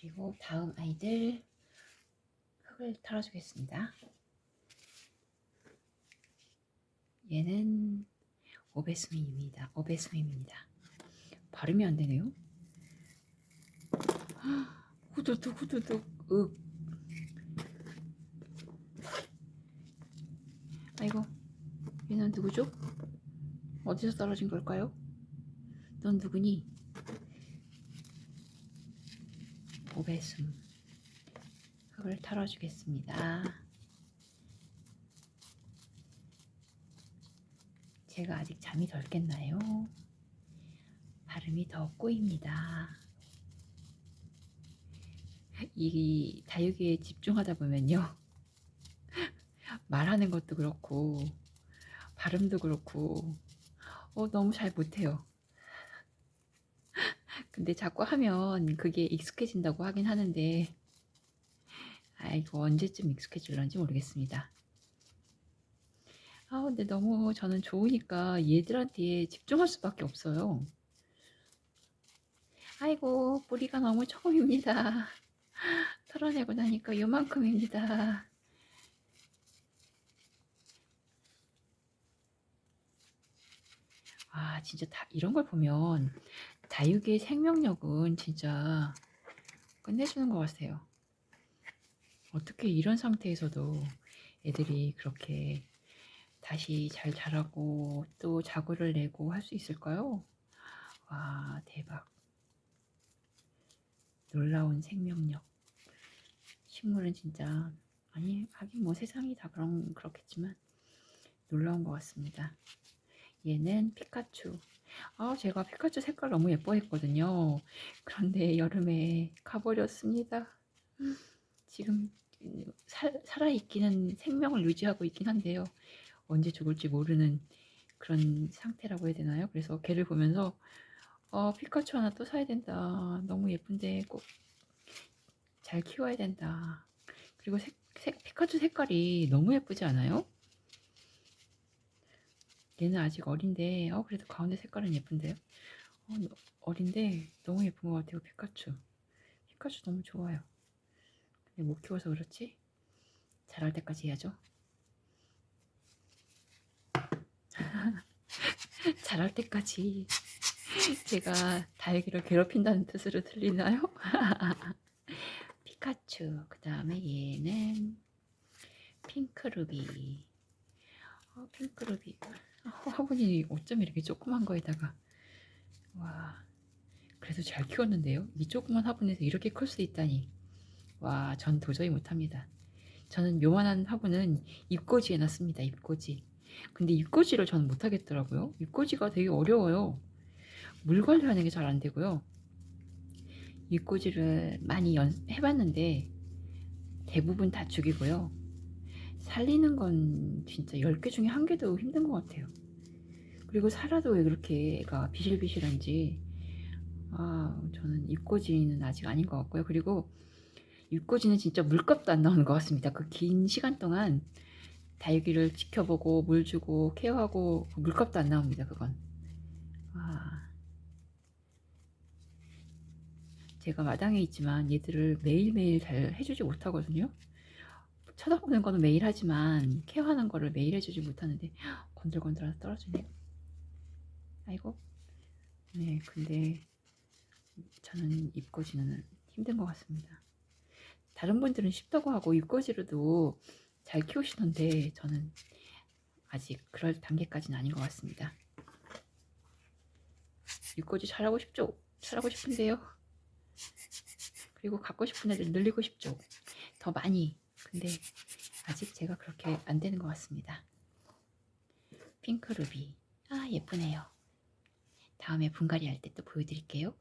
그리고 다음 아이들 흙을 털어주겠습니다. 얘는 오베스민입니다. 오베스민입니다. 발음이 안 되네요. 후두둑 후두둑 윽. 아이고 얘는 누구죠? 어디서 떨어진 걸까요? 넌 누구니? 오베숨 흙을 털어주겠습니다. 제가 아직 잠이 덜 깼나요? 발음이 더 꼬입니다. 이 다육이에 집중하다 보면요. 말하는 것도 그렇고, 발음도 그렇고, 어, 너무 잘 못해요. 근데 자꾸 하면 그게 익숙해진다고 하긴 하는데, 아이고, 언제쯤 익숙해질런지 모르겠습니다. 아, 근데 너무 저는 좋으니까 얘들한테 집중할 수밖에 없어요. 아이고, 뿌리가 너무 처음입니다. 털어내고 나니까 요만큼입니다. 아, 진짜 다 이런 걸 보면 다육이의 생명력은 진짜 끝내주는 것 같아요. 어떻게 이런 상태에서도 애들이 그렇게 다시 잘 자라고 또 자구를 내고 할 수 있을까요? 와, 대박. 놀라운 생명력. 식물은 진짜 아니 하긴 뭐 세상이 다 그런 그렇겠지만 놀라운 것 같습니다. 얘는 피카츄. 아 제가 피카츄 색깔 너무 예뻐했거든요. 그런데 여름에 가버렸습니다. 지금 살, 살아있기는 생명을 유지하고 있긴 한데요. 언제 죽을지 모르는 그런 상태라고 해야 되나요? 그래서 걔를 보면서 어, 피카츄 하나 또 사야 된다. 너무 예쁜데 꼭 잘 키워야 된다. 그리고 색, 색, 피카츄 색깔이 너무 예쁘지 않아요? 얘는 아직 어린데, 어, 그래도 가운데 색깔은 예쁜데요? 어, 어린데 너무 예쁜 것 같아요, 피카츄. 피카츄 너무 좋아요. 근데 못 키워서 그렇지? 자랄 때까지 해야죠. 자랄 때까지 제가 다육이를 괴롭힌다는 뜻으로 들리나요? 피카츄 그 다음에 얘는 핑크루비 어, 핑크루비 어, 화분이 어쩜 이렇게 조그만 거에다가. 와 그래도 잘 키웠는데요. 이 조그만 화분에서 이렇게 클 수 있다니. 와 전 도저히 못합니다. 저는 요만한 화분은 입꽂이에 놨습니다 입꽂이 근데 입꽂이를 저는 못하겠더라고요. 입꽂이가 되게 어려워요. 물 관리하는 게 잘 안 되고요. 입꽂이를 많이 연, 해봤는데 대부분 다 죽이고요. 살리는 건 진짜 10개 중에 한 개도 힘든 것 같아요. 그리고 살아도 왜 그렇게 애가 비실비실한지 아 저는 입꽂이는 아직 아닌 것 같고요. 그리고 입꽂이는 진짜 물값도 안 나오는 것 같습니다. 그 긴 시간 동안 다육이를 지켜보고 물 주고 케어하고 물값도 안 나옵니다. 그건 아 제가 마당에 있지만 얘들을 매일매일 잘 해주지 못하거든요. 쳐다보는 거는 매일 하지만 케어하는 거를 매일 해주지 못하는데 건들건들하다 떨어지네요. 아이고. 네, 근데 저는 입꼬지는 힘든 것 같습니다. 다른 분들은 쉽다고 하고 입꼬지로도 잘 키우시던데 저는 아직 그럴 단계까지는 아닌 것 같습니다. 입꼬지 잘하고 싶죠? 잘하고 싶은데요. 그리고 갖고 싶은 애들 늘리고 싶죠. 더 많이. 근데 아직 제가 그렇게 안 되는 것 같습니다. 핑크 루비. 아, 예쁘네요. 다음에 분갈이 할 때 또 보여드릴게요.